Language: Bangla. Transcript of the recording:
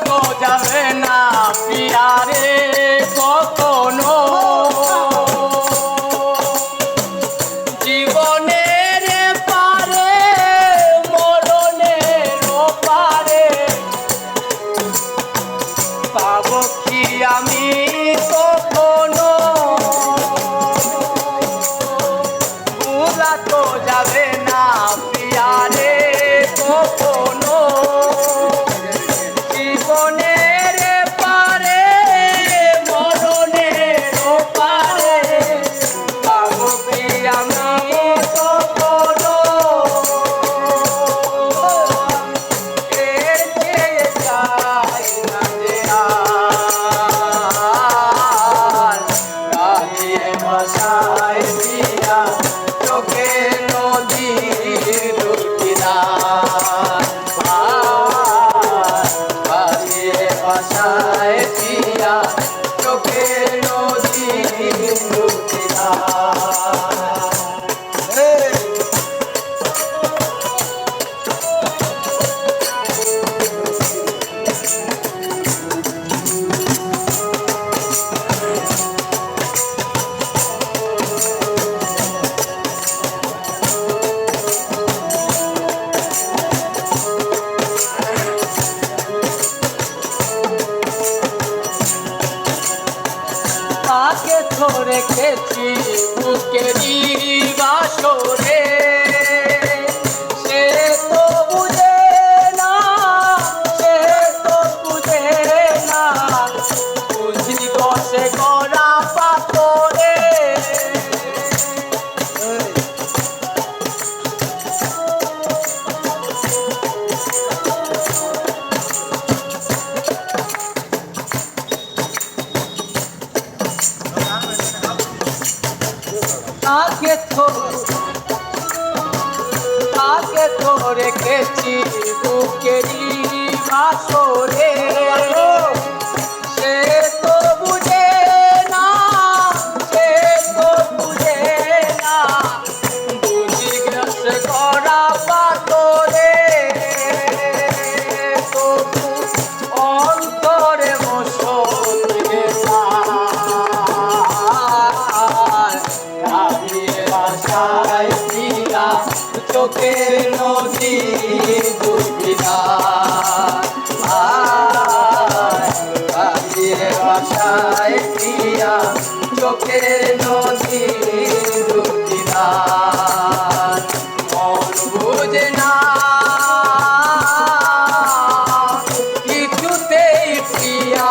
তো যাবে রেখেছি বুকেরই বাসরে আগে তো আগে তো রেখেছি বুকেরি বাসরে। শোকের নদী দুঃখিতা বাসায় প্রিয়া চোখের নদী দুঃখিতা মন বুঝে না কিছুতেই প্রিয়া